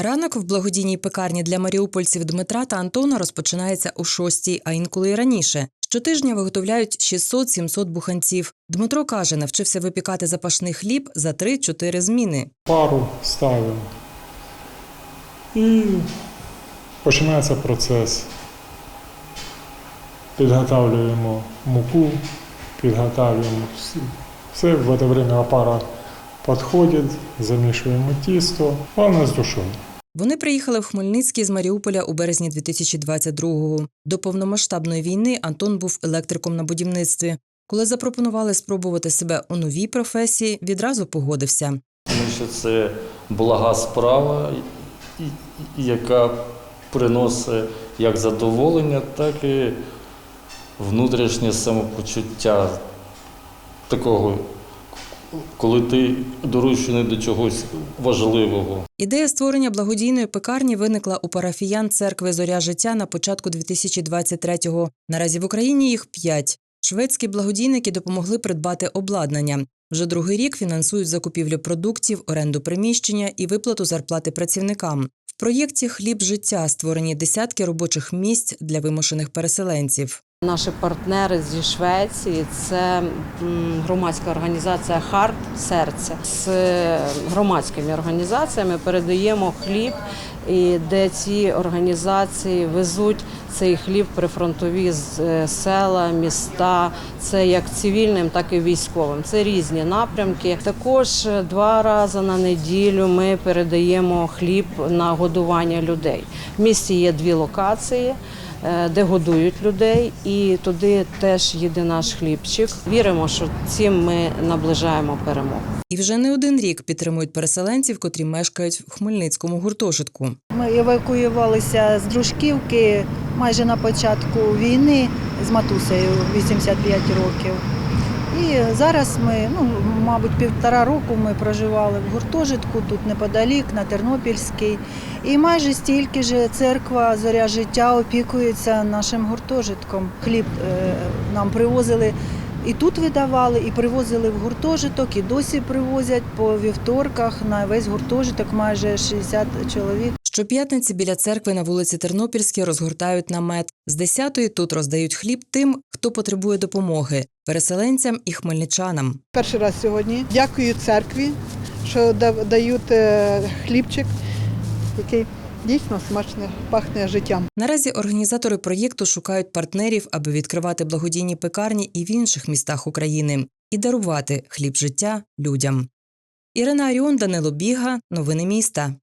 Ранок в благодійній пекарні для маріупольців Дмитра та Антона розпочинається о 6, а інколи й раніше. Щотижня виготовляють 600-700 буханців. Дмитро каже, навчився випікати запашний хліб за 3-4 зміни. пару ставимо. І починається процес. Підготавлюємо муку, підготавлюємо. Все, в це время апарат підходить, замішуємо тісто, головне з душою. Вони приїхали в Хмельницький з Маріуполя у березні 2022-го. До повномасштабної війни Антон був електриком на будівництві. Коли запропонували спробувати себе у новій професії, відразу погодився. Тому що це блага справа, яка приносить як задоволення, так і внутрішнє самопочуття такого, коли ти доручений до чогось важливого. Ідея створення благодійної пекарні виникла у парафіян церкви Зоря життя на початку 2023-го. Наразі в Україні їх п'ять. Шведські благодійники допомогли придбати обладнання. Вже другий рік фінансують закупівлю продуктів, оренду приміщення і виплату зарплати працівникам. В проєкті Хліб життя створені десятки робочих місць для вимушених переселенців. Наші партнери зі Швеції це громадська організація Харт Серце. З громадськими організаціями передаємо хліб, і де ці організації везуть цей хліб прифронтові з- е, села, міста. Це як цивільним, так і військовим. Це різні напрямки. Також е, два рази на неділю ми передаємо хліб на годування людей. В місті є дві локації е, де годують людей, і туди теж їде наш хлібчик. Віримо, що цим ми наближаємо перемогу. І вже не один рік підтримують переселенців, котрі мешкають в Хмельницькому гуртожитку. Ми евакуювалися з Дружківки майже на початку війни з матусею 85 років. І зараз ми, ну, мабуть, півтора року ми проживали в гуртожитку тут неподалік, на Тернопільській. І майже стільки ж церква Зоря життя опікується нашим гуртожитком. Хліб е, нам привозили і тут видавали, і привозили в гуртожиток, і досі привозять по вівторках на весь гуртожиток майже 60 чоловік. Щоп'ятниці біля церкви на вулиці Тернопільській розгортають намет. З 10-ї тут роздають хліб тим, хто потребує допомоги переселенцям і хмельничанам. Перший раз сьогодні. Дякую церкві, що дають е, хлібчик, який дійсно смачно пахне життям. Наразі організатори проєкту шукають партнерів, аби відкривати благодійні пекарні і в інших містах України і дарувати хліб життя людям. Ірина Аріон, Данило Біга, новини міста.